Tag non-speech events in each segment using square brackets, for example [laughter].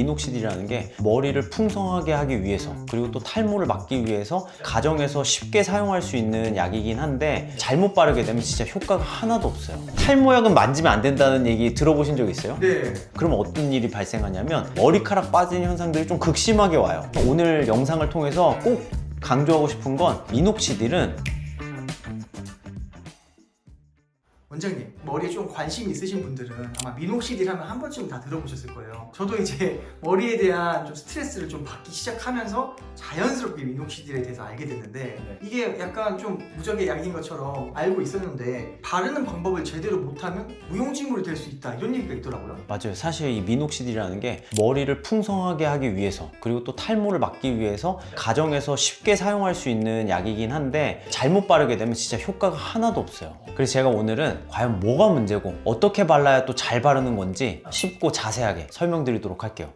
미녹시딜이라는 게 머리를 풍성하게 하기 위해서 그리고 또 탈모를 막기 위해서 가정에서 쉽게 사용할 수 있는 약이긴 한데 잘못 바르게 되면 진짜 효과가 하나도 없어요. 탈모약은 만지면 안 된다는 얘기 들어보신 적 있어요? 네. 그럼 어떤 일이 발생하냐면 머리카락 빠지는 현상들이 좀 극심하게 와요. 오늘 영상을 통해서 꼭 강조하고 싶은 건 미녹시딜은 원장님 머리에 좀 관심 있으신 분들은 아마 미녹시딜 하면 한 번쯤 다 들어보셨을 거예요. 저도 이제 머리에 대한 좀 스트레스를 좀 받기 시작하면서 자연스럽게 미녹시딜에 대해서 알게 됐는데 이게 약간 좀 무적의 약인 것처럼 알고 있었는데 바르는 방법을 제대로 못하면 무용지물이 될 수 있다 이런 얘기가 있더라고요. 맞아요. 사실 이 미녹시딜이라는 게 머리를 풍성하게 하기 위해서 그리고 또 탈모를 막기 위해서 가정에서 쉽게 사용할 수 있는 약이긴 한데 잘못 바르게 되면 진짜 효과가 하나도 없어요. 그래서 제가 오늘은 과연 뭐가 문제고 어떻게 발라야 또 잘 바르는 건지 쉽고 자세하게 설명드리도록 할게요.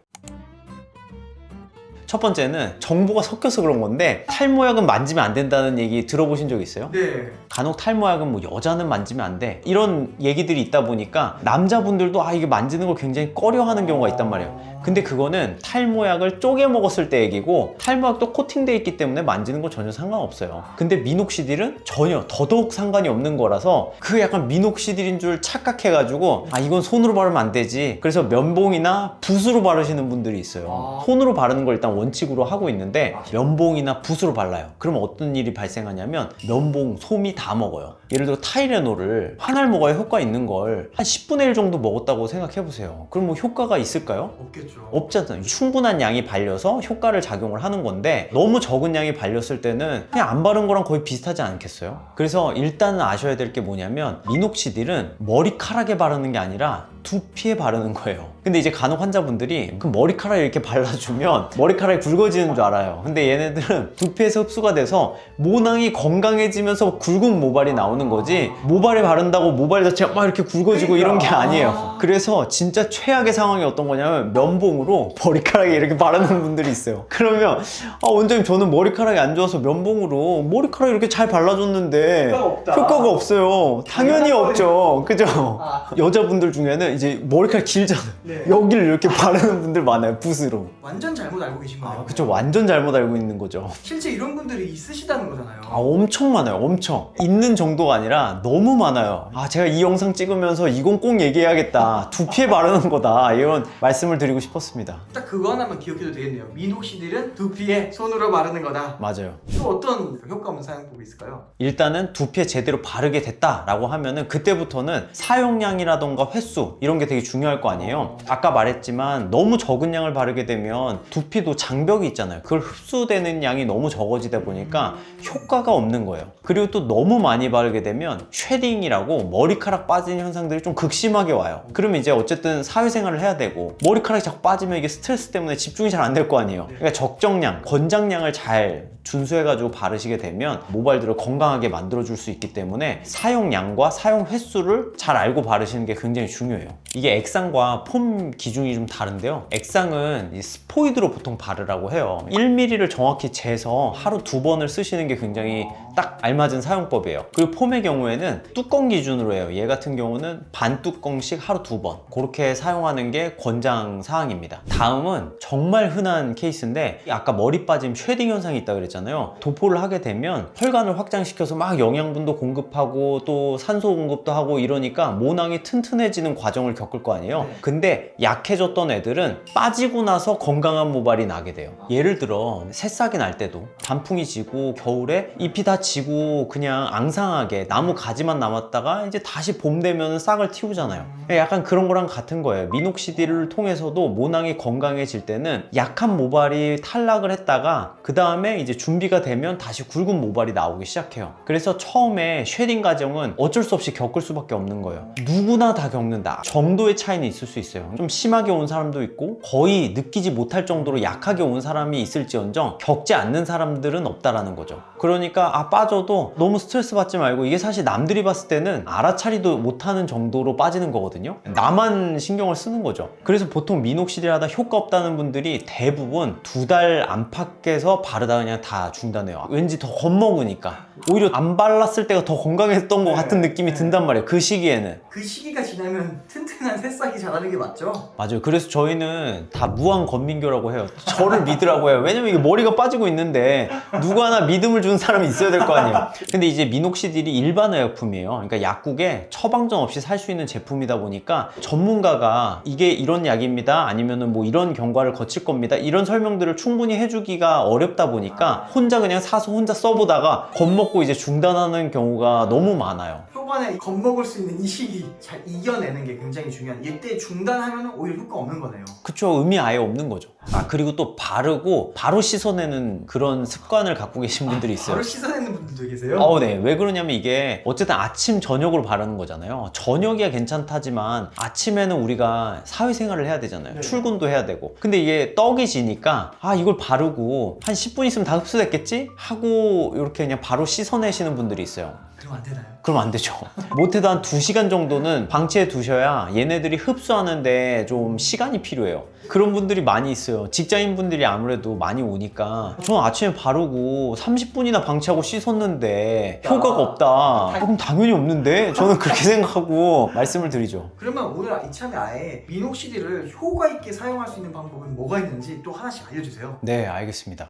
첫 번째는 정보가 섞여서 그런 건데 탈모약은 만지면 안 된다는 얘기 들어보신 적 있어요? 네. 간혹 탈모약은 뭐 여자는 만지면 안 돼. 이런 얘기들이 있다 보니까 남자분들도 아, 이게 만지는 걸 굉장히 꺼려하는 경우가 있단 말이에요. 근데 그거는 탈모약을 쪼개 먹었을 때 얘기고 탈모약도 코팅돼 있기 때문에 만지는 건 전혀 상관없어요. 근데 미녹시딜은 전혀 더더욱 상관이 없는 거라서 그 약간 미녹시딜인 줄 착각해가지고 아 이건 손으로 바르면 안 되지. 그래서 면봉이나 붓으로 바르시는 분들이 있어요. 아. 손으로 바르는 걸 일단 원 칙으로 하고 있는데 면봉이나 붓으로 발라요. 그럼 어떤 일이 발생하냐면 면봉, 솜이 다 먹어요. 예를 들어 타이레놀을 한 알 먹어야 효과 있는 걸 한 10분의 1 정도 먹었다고 생각해 보세요. 그럼 뭐 효과가 있을까요? 없겠죠. 없잖아요. 충분한 양이 발려서 효과를 작용을 하는 건데 너무 적은 양이 발렸을 때는 그냥 안 바른 거랑 거의 비슷하지 않겠어요? 그래서 일단은 아셔야 될 게 뭐냐면 미녹시딜은 머리카락에 바르는 게 아니라 두피에 바르는 거예요. 근데 이제 간혹 환자분들이 그 머리카락에 이렇게 발라주면 머리카락이 굵어지는 줄 알아요. 근데 얘네들은 두피에서 흡수가 돼서 모낭이 건강해지면서 굵은 모발이 나오는 거지 모발에 바른다고 모발 자체가 막 이렇게 굵어지고 이런 게 아니에요. 그래서 진짜 최악의 상황이 어떤 거냐면 면봉으로 머리카락에 이렇게 바르는 분들이 있어요. 그러면 아 원장님 저는 머리카락이 안 좋아서 면봉으로 머리카락 이렇게 잘 발라줬는데 효과가 없다. 효과가 없어요. 당연히 없죠. 그죠? 아. 여자분들 중에는 이제 머리카락 길잖아요. 네. 여기를 이렇게 바르는 분들 많아요. 붓으로. 완전 잘못 알고 계신 거예요. 아, 그쵸. 완전 잘못 알고 있는 거죠. 실제 이런 분들이 있으시다는 거잖아요. 아, 엄청 많아요. 엄청. 있는 정도가 아니라 너무 많아요. 아, 제가 이 영상 찍으면서 이건 꼭 얘기해야겠다. 두피에 바르는 거다. 이런 말씀을 드리고 싶었습니다. 딱 그거 하나만 기억해도 되겠네요. 미녹시딜은 두피에 손으로 바르는 거다. 맞아요. 또 어떤 효과 없는 사용법이 있을까요? 일단은 두피에 제대로 바르게 됐다라고 하면은 그때부터는 사용량이라던가 횟수 이런 게 되게 중요할 거 아니에요. 아까 말했지만 너무 적은 양을 바르게 되면 두피도 장벽이 있잖아요. 그걸 흡수되는 양이 너무 적어지다 보니까 효과가 없는 거예요. 그리고 또 너무 많이 바르게 되면 쉐딩이라고 머리카락 빠지는 현상들이 좀 극심하게 와요. 그러면 이제 어쨌든 사회생활을 해야 되고 머리카락이 자꾸 빠지면 이게 스트레스 때문에 집중이 잘 안 될 거 아니에요. 그러니까 적정량, 권장량을 잘 준수해가지고 바르시게 되면 모발들을 건강하게 만들어줄 수 있기 때문에 사용량과 사용 횟수를 잘 알고 바르시는 게 굉장히 중요해요. 이게 액상과 폼 기준이 좀 다른데요. 액상은 이 스포이드로 보통 바르라고 해요. 1mm를 정확히 재서 하루 두 번을 쓰시는 게 굉장히 딱 알맞은 사용법이에요. 그리고 폼의 경우에는 뚜껑 기준으로 해요. 얘 같은 경우는 반 뚜껑씩 하루 두 번. 그렇게 사용하는 게 권장 사항입니다. 다음은 정말 흔한 케이스인데 아까 머리 빠짐 쉐딩 현상이 있다 그랬잖아요. 도포를 하게 되면 혈관을 확장시켜서 막 영양분도 공급하고 또 산소 공급도 하고 이러니까 모낭이 튼튼해지는 과정을 겪을 거 아니에요. 네. 근데 약해졌던 애들은 빠지고 나서 건강한 모발이 나게 돼요. 예를 들어 새싹이 날 때도 단풍이 지고 겨울에 잎이 다 지고 그냥 앙상하게 나무 가지만 남았다가 이제 다시 봄 되면 싹을 틔우잖아요. 약간 그런 거랑 같은 거예요. 미녹시딜을 통해서도 모낭이 건강해질 때는 약한 모발이 탈락을 했다가 그 다음에 이제 준비가 되면 다시 굵은 모발이 나오기 시작해요. 그래서 처음에 쉐딩 과정은 어쩔 수 없이 겪을 수밖에 없는 거예요. 누구나 다 겪는다. 정도의 차이는 있을 수 있어요. 좀 심하게 온 사람도 있고 거의 느끼지 못할 정도로 약하게 온 사람이 있을지언정 겪지 않는 사람들은 없다라는 거죠. 그러니까 아빠 져도 너무 스트레스 받지 말고 이게 사실 남들이 봤을 때는 알아차리도 못하는 정도로 빠지는 거거든요. 나만 신경을 쓰는 거죠. 그래서 보통 미녹시딜 하다 효과 없다는 분들이 대부분 두 달 안팎에서 바르다 그냥 다 중단해요. 왠지 더 겁먹으니까. 오히려 안 발랐을 때가 더 건강했던 것 같은 느낌이 든단 말이에요. 그 시기에는. 그 시기가 지나면 튼튼한 새싹이 자라는 게 맞죠? 맞아요. 그래서 저희는 다 무한 건민교라고 해요. 저를 믿으라고 해요. 왜냐면 이게 머리가 빠지고 있는데 누구 하나 믿음을 주는 사람이 있어야 될 거 아니에요. 근데 이제 미녹시딜이 일반 의약품이에요. 그러니까 약국에 처방전 없이 살 수 있는 제품이다 보니까 전문가가 이게 이런 약입니다. 아니면은 뭐 이런 경과를 거칠 겁니다. 이런 설명들을 충분히 해주기가 어렵다 보니까 혼자 그냥 사서 혼자 써보다가 겁먹 고 이제 중단하는 경우가 너무 많아요. 초반에 겁먹을 수 있는 이 시기 잘 이겨내는 게 굉장히 중요한 이때 중단하면 오히려 효과 없는 거네요. 그쵸 의미 아예 없는 거죠 아 그리고 또 바르고 바로 씻어내는 그런 습관을 갖고 계신 분들이 있어요 바로 씻어내는 분들도 계세요? 어, 네. 왜 그러냐면 이게 어쨌든 아침, 저녁으로 바르는 거잖아요. 저녁이야 괜찮다지만 아침에는 우리가 사회생활을 해야 되잖아요. 네. 출근도 해야 되고. 근데 이게 떡이 지니까 아, 이걸 바르고 한 10분 있으면 다 흡수됐겠지? 하고 이렇게 그냥 바로 씻어내시는 분들이 있어요. 그럼 안 되나요? 그럼 안 되죠. 못해도 한 2시간 정도는 방치해 두셔야 얘네들이 흡수하는데 좀 시간이 필요해요. 그런 분들이 많이 있어요. 직장인 분들이 아무래도 많이 오니까 저는 아침에 바르고 30분이나 방치하고 씻었는데 효과가 없다. 아, 그럼 당연히 없는데? 저는 그렇게 [laughs] 생각하고 말씀을 드리죠. 그러면 오늘 이참에 아예 미녹시딜을 효과 있게 사용할 수 있는 방법은 뭐가 있는지 또 하나씩 알려주세요. 네, 알겠습니다.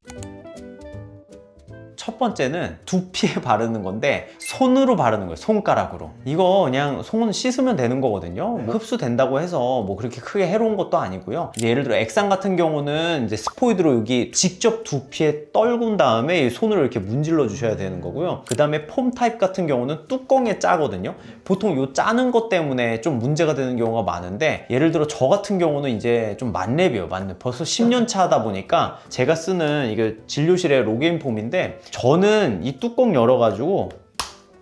첫 번째는 두피에 [laughs] 바르는 건데 손으로 바르는 거예요. 손가락으로. 이거 그냥 손 씻으면 되는 거거든요. 뭐 흡수된다고 해서 뭐 그렇게 크게 해로운 것도 아니고요. 예를 들어 액상 같은 경우는 이제 스포이드로 여기 직접 두피에 떨군 다음에 이 손으로 이렇게 문질러 주셔야 되는 거고요. 그 다음에 폼 타입 같은 경우는 뚜껑에 짜거든요. 보통 요 짜는 것 때문에 좀 문제가 되는 경우가 많은데 예를 들어 저 같은 경우는 이제 좀 만렙이에요. 만렙. 벌써 10년 차다 보니까 제가 쓰는 이게 진료실의 로게인 폼인데 저는 이 뚜껑 열어가지고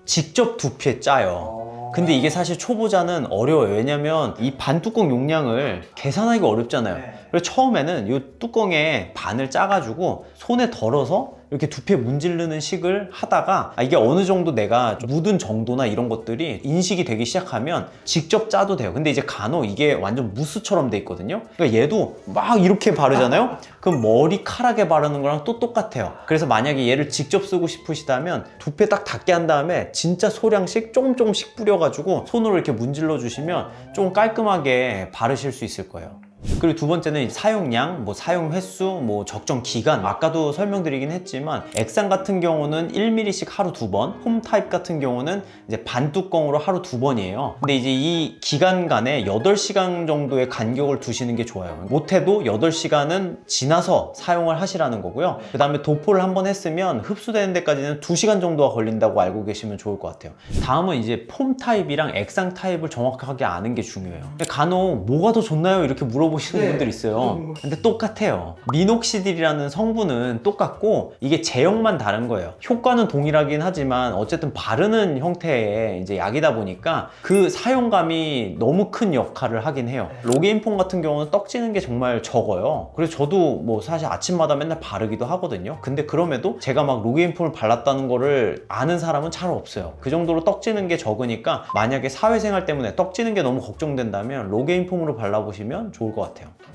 직접 두피에 짜요. 근데 이게 사실 초보자는 어려워요. 왜냐면 이 반 뚜껑 용량을 계산하기가 어렵잖아요. 네. 그래서 처음에는 이 뚜껑에 반을 짜가지고 손에 덜어서 이렇게 두피에 문지르는 식을 하다가 아, 이게 어느 정도 내가 묻은 정도나 이런 것들이 인식이 되기 시작하면 직접 짜도 돼요. 근데 이제 간혹 이게 완전 무스처럼 돼 있거든요. 그러니까 얘도 막 이렇게 바르잖아요. 그럼 머리카락에 바르는 거랑 또 똑같아요. 그래서 만약에 얘를 직접 쓰고 싶으시다면 두피에 딱 닿게 한 다음에 진짜 소량씩 조금 조금씩 뿌려가지고 손으로 이렇게 문질러 주시면 좀 깔끔하게 바르실 수 있을 거예요. 그리고 두 번째는 사용량, 뭐 사용 횟수, 뭐 적정 기간. 아까도 설명드리긴 했지만 액상 같은 경우는 1mm씩 하루 두 번, 홈 타입 같은 경우는 이제 반 뚜껑으로 하루 두 번이에요. 근데 이제 이 기간 간에 8시간 정도의 간격을 두시는 게 좋아요. 못해도 8시간은 지나서 사용을 하시라는 거고요. 그 다음에 도포를 한번 했으면 흡수되는 데까지는 2시간 정도가 걸린다고 알고 계시면 좋을 것 같아요. 다음은 이제 폼 타입이랑 액상 타입을 정확하게 아는 게 중요해요. 간혹 뭐가 더 좋나요? 이렇게 물어보 시는 네. 분들 있어요. 음. 근데 똑같아요. 미녹시딜이라는 성분은 똑같고 이게 제형만 다른 거예요. 효과는 동일하긴 하지만 어쨌든 바르는 형태의 이제 약이다 보니까 그 사용감이 너무 큰 역할을 하긴 해요. 로게인폼 같은 경우는 떡지는 게 정말 적어요. 그래서 저도 뭐 사실 아침마다 맨날 바르기도 하거든요. 근데 그럼에도 제가 막 로게인폼을 발랐다는 거를 아는 사람은 잘 없어요. 그 정도로 떡지는 게 적으니까 만약에 사회생활 때문에 떡지는 게 너무 걱정된다면 로게인폼으로 발라보시면 좋을 것 같아요.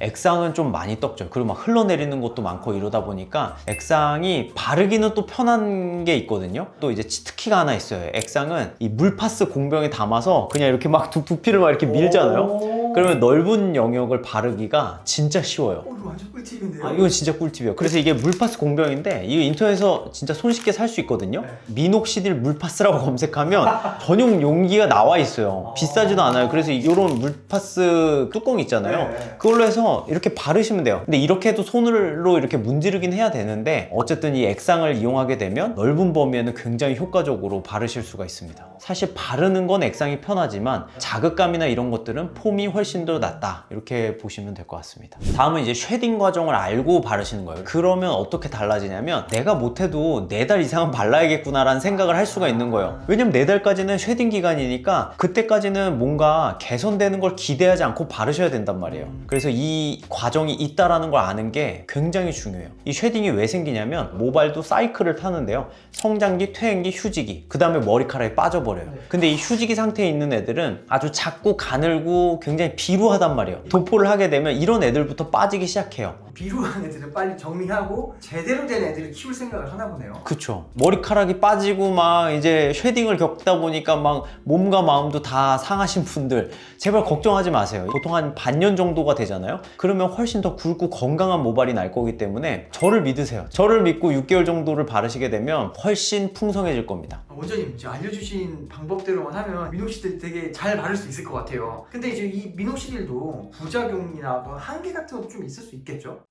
액상은 좀 많이 떡져요. 그리고 막 흘러내리는 것도 많고 이러다 보니까 액상이 바르기는 또 편한 게 있거든요. 또 이제 특히가 하나 있어요. 액상은 이 물파스 공병에 담아서 그냥 이렇게 막 두, 두피를 막 이렇게 밀잖아요. 오. 그러면 넓은 영역을 바르기가 진짜 쉬워요. 어, 이거 완전 꿀팁인데요? 아, 이건 진짜 꿀팁이에요. 그래서 이게 물파스 공병인데 이거 인터넷에서 진짜 손쉽게 살 수 있거든요. 네. 미녹시딜 물파스라고 [laughs] 검색하면 전용 용기가 나와 있어요. 비싸지도 않아요. 그래서 이런 물파스 뚜껑 있잖아요. 네. 그걸로 해서 이렇게 바르시면 돼요. 근데 이렇게 해도 손으로 이렇게 문지르긴 해야 되는데 어쨌든 이 액상을 이용하게 되면 넓은 범위에는 굉장히 효과적으로 바르실 수가 있습니다. 사실 바르는 건 액상이 편하지만 자극감이나 이런 것들은 폼이 훨씬 훨씬 더 낫다. 이렇게 보시면 될 것 같습니다. 다음은 이제 쉐딩 과정을 알고 바르시는 거예요. 그러면 어떻게 달라지냐면 내가 못해도 네달 이상은 발라야겠구나 라는 생각을 할 수가 있는 거예요. 왜냐면 네 달까지는 쉐딩 기간이니까 그때까지는 뭔가 개선되는 걸 기대하지 않고 바르셔야 된단 말이에요. 그래서 이 과정이 있다라는 걸 아는 게 굉장히 중요해요. 이 쉐딩이 왜 생기냐면 모발도 사이클을 타는데요. 성장기, 퇴행기, 휴지기 그 다음에 머리카락이 빠져버려요. 네. 근데 이 휴지기 상태에 있는 애들은 아주 작고 가늘고 굉장히 비루하단 말이에요. 도포를 하게 되면 이런 애들부터 빠지기 시작해요. 비루한 애들은 빨리 정리하고 제대로 된 애들을 키울 생각을 하나 보네요. 그쵸. 머리카락이 빠지고 막 이제 쉐딩을 겪다 보니까 막 몸과 마음도 다 상하신 분들 제발 걱정하지 마세요. 보통 한 반년 정도가 되잖아요? 그러면 훨씬 더 굵고 건강한 모발이 날 거기 때문에 저를 믿으세요. 저를 믿고 6개월 정도를 바르시게 되면 훨씬 풍성해질 겁니다. 아, 원장님 이제 알려주신 방법대로만 하면 미녹시딜 되게 잘 바를 수 있을 것 같아요. 근데 이제 이 미녹시딜도 부작용이나 뭐 한계 같은 것도 좀 있을 수 있겠죠?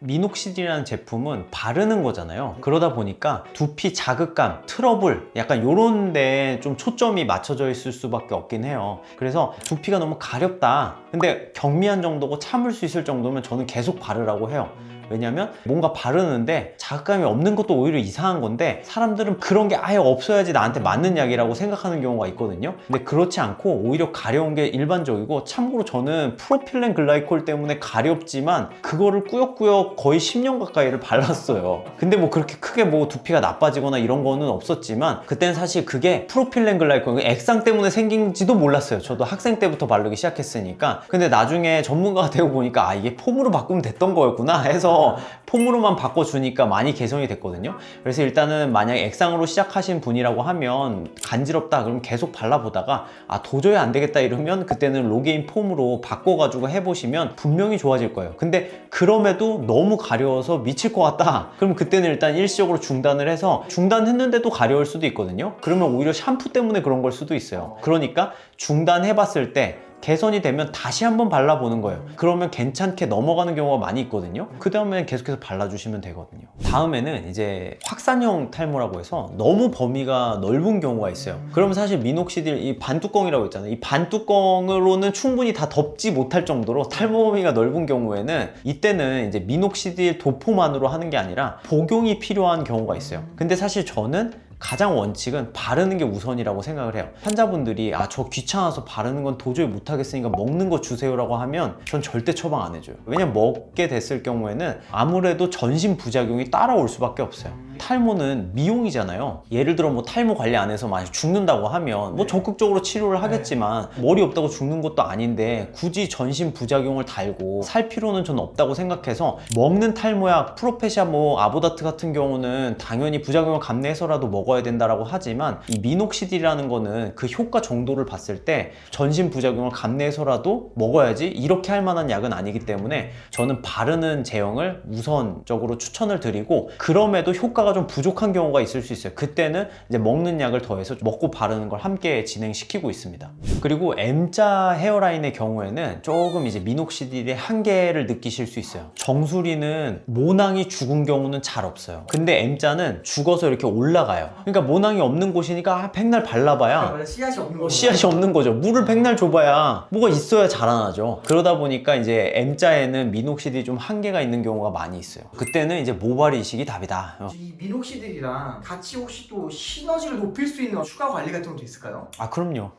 미녹시딜이라는 제품은 바르는 거잖아요. 그러다 보니까 두피 자극감, 트러블, 약간 요런 데에 좀 초점이 맞춰져 있을 수밖에 없긴 해요. 그래서 두피가 너무 가렵다. 근데 경미한 정도고 참을 수 있을 정도면 저는 계속 바르라고 해요. 왜냐면 뭔가 바르는데 자극감이 없는 것도 오히려 이상한 건데 사람들은 그런 게 아예 없어야지 나한테 맞는 약이라고 생각하는 경우가 있거든요. 근데 그렇지 않고 오히려 가려운 게 일반적이고 참고로 저는 프로필렌 글라이콜 때문에 가렵지만 그거를 꾸역꾸역 거의 10년 가까이를 발랐어요. 근데 뭐 그렇게 크게 뭐 두피가 나빠지거나 이런 거는 없었지만 그때는 사실 그게 프로필렌 글라이콜 액상 때문에 생긴지도 몰랐어요. 저도 학생 때부터 바르기 시작했으니까. 근데 나중에 전문가가 [laughs] 되고 보니까 아 이게 폼으로 바꾸면 됐던 거였구나 해서 폼으로만 바꿔주니까 많이 개선이 됐거든요. 그래서 일단은 만약에 액상으로 시작하신 분이라고 하면 간지럽다 그러면 계속 발라보다가 아 도저히 안 되겠다 이러면 그때는 로게인 폼으로 바꿔가지고 해보시면 분명히 좋아질 거예요. 근데 그럼에도 너무 가려워서 미칠 것 같다. 그럼 그때는 일단 일시적으로 중단을 해서 중단했는데도 가려울 수도 있거든요. 그러면 오히려 샴푸 때문에 그런 걸 수도 있어요. 그러니까 중단해봤을 때 개선이 되면 다시 한번 발라보는 거예요. 그러면 괜찮게 넘어가는 경우가 많이 있거든요. 그 다음에 계속해서 발라주시면 되거든요. 다음에는 이제 확산형 탈모라고 해서 너무 범위가 넓은 경우가 있어요. 그러면 사실 미녹시딜 이 반뚜껑이라고 있잖아요. 이 반뚜껑으로는 충분히 다 덮지 못할 정도로 탈모 범위가 넓은 경우에는 이때는 이제 미녹시딜 도포만으로 하는 게 아니라 복용이 필요한 경우가 있어요. 근데 사실 저는 가장 원칙은 바르는 게 우선이라고 생각을 해요. 환자분들이 아 저 귀찮아서 바르는 건 도저히 못 하겠으니까 먹는 거 주세요라고 하면 전 절대 처방 안 해줘요. 왜냐면 먹게 됐을 경우에는 아무래도 전신 부작용이 따라올 수밖에 없어요. 탈모는 미용이잖아요. 예를 들어 뭐 탈모 관리 안 해서 만약 죽는다고 하면 뭐 적극적으로 치료를 하겠지만 머리 없다고 죽는 것도 아닌데 굳이 전신 부작용을 달고 살 필요는 전 없다고 생각해서 먹는 탈모약 프로페시아 뭐 아보다트 같은 경우는 당연히 부작용을 감내해서라도 먹어 야 된다라고 하지만 이 미녹시딜이라는 거는 그 효과 정도를 봤을 때 전신 부작용을 감내해서라도 먹어야지 이렇게 할 만한 약은 아니기 때문에 저는 바르는 제형을 우선적으로 추천을 드리고 그럼에도 효과가 좀 부족한 경우가 있을 수 있어요. 그때는 이제 먹는 약을 더해서 먹고 바르는 걸 함께 진행시키고 있습니다. 그리고 M자 헤어라인의 경우에는 조금 이제 미녹시딜의 한계를 느끼실 수 있어요. 정수리는 모낭이 죽은 경우는 잘 없어요. 근데 M자는 죽어서 이렇게 올라가요. 그러니까 모낭이 없는 곳이니까 아, 백날 발라봐야 맞아, 씨앗이 없는 거. 씨앗이 없는 거죠. 물을 백날 줘봐야 뭐가 있어야 자라나죠. 그러다 보니까 이제 M자에는 미녹시딜이 좀 한계가 있는 경우가 많이 있어요. 그때는 이제 모발 이식이 답이다. 어. 이 미녹시딜이랑 같이 혹시 또 시너지를 높일 수 있는 추가 관리 같은 것도 있을까요? 아 그럼요.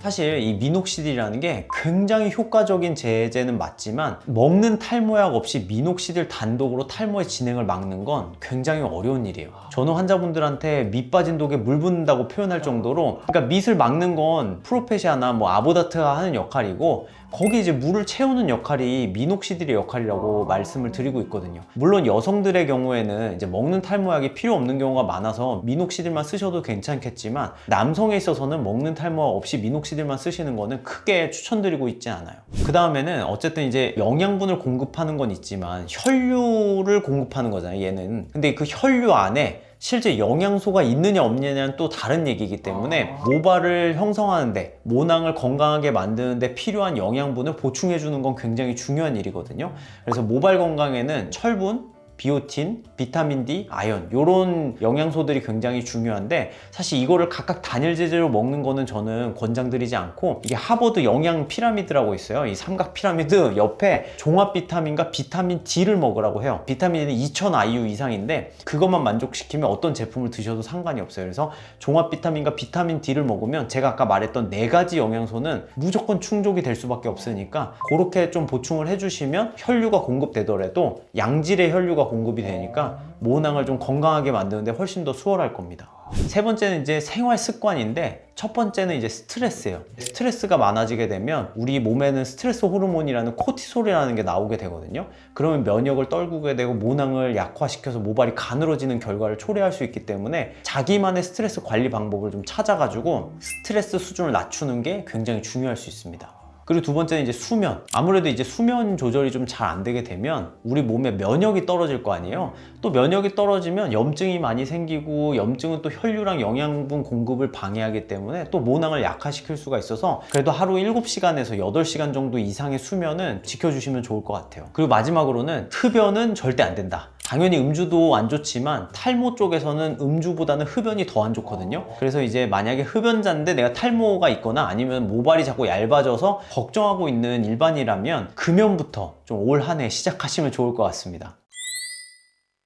사실 이 미녹시딜이라는 게 굉장히 효과적인 제제는 맞지만 먹는 탈모약 없이 미녹시딜 단독으로 탈모의 진행을 막는 건 굉장히 어려운 일이에요. 저는 환자분들한테 밑 빠진 독에 물 붓는다고 표현할 정도로 그러니까 밑을 막는 건 프로페시아나 뭐 아보다트가 하는 역할이고 거기 이제 물을 채우는 역할이 미녹시딜의 역할이라고 말씀을 드리고 있거든요. 물론 여성들의 경우에는 이제 먹는 탈모약이 필요 없는 경우가 많아서 미녹시딜만 쓰셔도 괜찮겠지만 남성에 있어서는 먹는 탈모약 없이 미녹시딜만 쓰시는 거는 크게 추천드리고 있지 않아요. 그 다음에는 어쨌든 이제 영양분을 공급하는 건 있지만 혈류를 공급하는 거잖아요. 얘는. 근데 그 혈류 안에 실제 영양소가 있느냐 없느냐는 또 다른 얘기이기 때문에 모발을 형성하는데 모낭을 건강하게 만드는데 필요한 영양분을 보충해 주는 건 굉장히 중요한 일이거든요. 그래서 모발 건강에는 철분 비오틴, 비타민 D, 아연 이런 영양소들이 굉장히 중요한데 사실 이거를 각각 단일 제제로 먹는 거는 저는 권장드리지 않고 이게 하버드 영양 피라미드라고 있어요. 이 삼각 피라미드 옆에 종합 비타민과 비타민 D를 먹으라고 해요. 비타민은 2000 IU 이상인데 그것만 만족시키면 어떤 제품을 드셔도 상관이 없어요. 그래서 종합 비타민과 비타민 D를 먹으면 제가 아까 말했던 네 가지 영양소는 무조건 충족이 될 수밖에 없으니까 그렇게 좀 보충을 해주시면 혈류가 공급되더라도 양질의 혈류가 공급이 되니까 모낭을 좀 건강하게 만드는데 훨씬 더 수월할 겁니다. 세 번째는 이제 생활 습관인데 첫 번째는 이제 스트레스예요. 스트레스가 많아지게 되면 우리 몸에는 스트레스 호르몬이라는 코티솔이라는 게 나오게 되거든요. 그러면 면역을 떨구게 되고 모낭을 약화시켜서 모발이 가늘어지는 결과를 초래할 수 있기 때문에 자기만의 스트레스 관리 방법을 좀 찾아가지고 스트레스 수준을 낮추는 게 굉장히 중요할 수 있습니다. 그리고 두 번째는 이제 수면. 아무래도 이제 수면 조절이 좀 잘 안 되게 되면 우리 몸의 면역이 떨어질 거 아니에요. 또 면역이 떨어지면 염증이 많이 생기고 염증은 또 혈류랑 영양분 공급을 방해하기 때문에 또 모낭을 약화시킬 수가 있어서 그래도 하루 7시간에서 8시간 정도 이상의 수면은 지켜주시면 좋을 것 같아요. 그리고 마지막으로는 흡연은 절대 안 된다. 당연히 음주도 안 좋지만 탈모 쪽에서는 음주보다는 흡연이 더 안 좋거든요. 그래서 이제 만약에 흡연자인데 내가 탈모가 있거나 아니면 모발이 자꾸 얇아져서 걱정하고 있는 일반이라면 금연부터 좀 올 한 해 시작하시면 좋을 것 같습니다.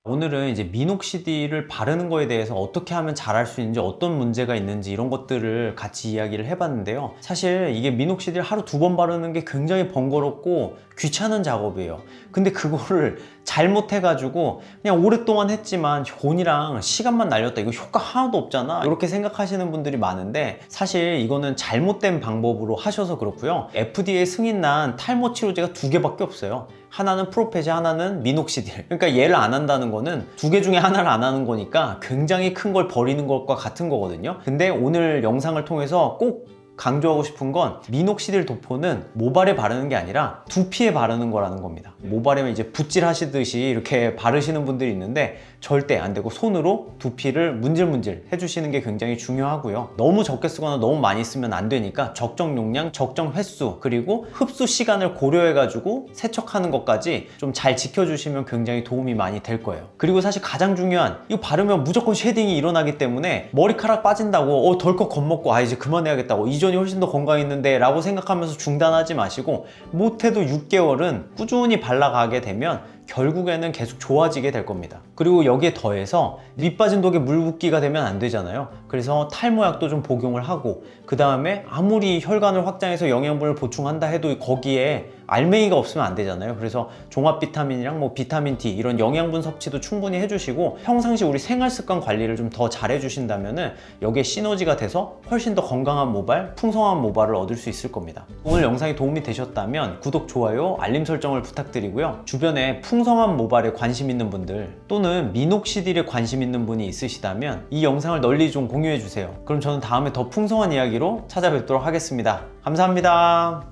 오늘은 이제 미녹시딜을 바르는 거에 대해서 어떻게 하면 잘할 수 있는지 어떤 문제가 있는지 이런 것들을 같이 이야기를 해봤는데요. 사실 이게 미녹시딜 하루 두 번 바르는 게 굉장히 번거롭고 귀찮은 작업이에요. 근데 그거를 잘못해가지고 그냥 오랫동안 했지만 돈이랑 시간만 날렸다. 이거 효과 하나도 없잖아. 이렇게 생각하시는 분들이 많은데 사실 이거는 잘못된 방법으로 하셔서 그렇고요. FDA 승인난 탈모 치료제가 두 개밖에 없어요. 하나는 프로페지 하나는 미녹시딜. 그러니까 얘를 안 한다는 거는 두 개 중에 하나를 안 하는 거니까 굉장히 큰 걸 버리는 것과 같은 거거든요. 근데 오늘 영상을 통해서 꼭 강조하고 싶은 건 미녹시딜 도포는 모발에 바르는 게 아니라 두피에 바르는 거라는 겁니다. 모발에 이제 붓질 하시듯이 이렇게 바르시는 분들이 있는데 절대 안 되고 손으로 두피를 문질문질 해주시는 게 굉장히 중요하고요. 너무 적게 쓰거나 너무 많이 쓰면 안 되니까 적정 용량, 적정 횟수 그리고 흡수 시간을 고려해가지고 세척하는 것까지 좀 잘 지켜주시면 굉장히 도움이 많이 될 거예요. 그리고 사실 가장 중요한 이거 바르면 무조건 쉐딩이 일어나기 때문에 머리카락 빠진다고 어 덜컥 겁먹고 아 이제 그만해야겠다고 이 전이 훨씬 더 건강했는데 라고 생각하면서 중단하지 마시고 못해도 6개월은 꾸준히 발라가게 되면 결국에는 계속 좋아지게 될 겁니다. 그리고 여기에 더해서 밑 빠진 독에 물 붓기가 되면 안 되잖아요. 그래서 탈모약도 좀 복용을 하고 그 다음에 아무리 혈관을 확장해서 영양분을 보충한다 해도 거기에 알맹이가 없으면 안 되잖아요. 그래서 종합 비타민이랑 뭐 비타민 D 이런 영양분 섭취도 충분히 해주시고 평상시 우리 생활 습관 관리를 좀 더 잘 해주신다면은 여기에 시너지가 돼서 훨씬 더 건강한 모발, 풍성한 모발을 얻을 수 있을 겁니다. 오늘 영상이 도움이 되셨다면 구독, 좋아요, 알림 설정을 부탁드리고요. 주변에 풍성한 모발에 관심 있는 분들 또는 미녹시딜에 관심 있는 분이 있으시다면 이 영상을 널리 좀 공유해 주세요. 그럼 저는 다음에 더 풍성한 이야기로 찾아뵙도록 하겠습니다. 감사합니다.